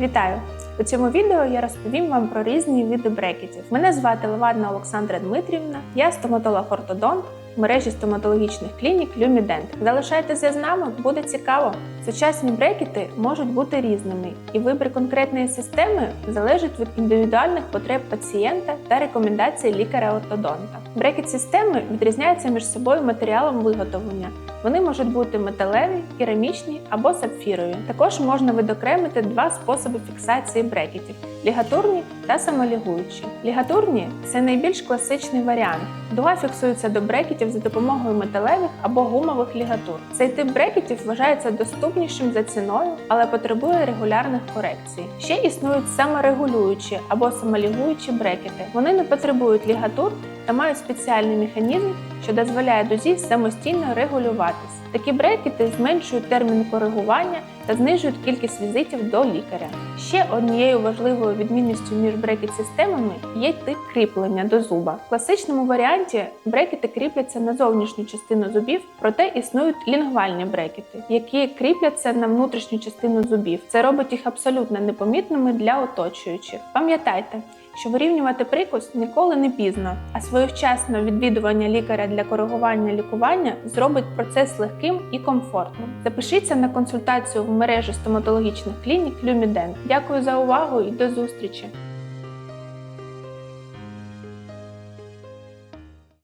Вітаю! У цьому відео я розповім вам про різні види брекетів. Мене звати Левадна Олександра Дмитрівна, я стоматолог-ортодонт мережі стоматологічних клінік Люмідент. Залишайтеся з нами, буде цікаво. Сучасні брекети можуть бути різними, і вибір конкретної системи залежить від індивідуальних потреб пацієнта та рекомендацій лікаря-ортодонта. Брекет-системи відрізняються між собою матеріалом виготовлення. Вони можуть бути металеві, керамічні або сапфірові. Також можна відокремити два способи фіксації брекетів лігатурні та самолігуючі. Лігатурні це найбільш класичний варіант. Дуга фіксується до брекетів за допомогою металевих або гумових лігатур. Цей тип брекетів вважається доступнішим за ціною, але потребує регулярних корекцій. Ще існують саморегулюючі або самолігуючі брекети. Вони не потребують лігатур та мають спеціальний механізм, що дозволяє дузі самостійно регулюватись. Такі брекети зменшують термін коригування та знижують кількість візитів до лікаря. Ще однією важливою відмінністю між брекет-системами є тип кріплення до зуба. В класичному варіанті брекети кріпляться на зовнішню частину зубів, проте існують лінгвальні брекети, які кріпляться на внутрішню частину зубів. Це робить їх абсолютно непомітними для оточуючих. Пам'ятайте, що вирівнювати прикус ніколи не пізно, а своєчасне відвідування лікаря для коригування лікування зробить процес легким і комфортним. Запишіться на консультацію в мережу стоматологічних клінік Люміден. Дякую за увагу і до зустрічі!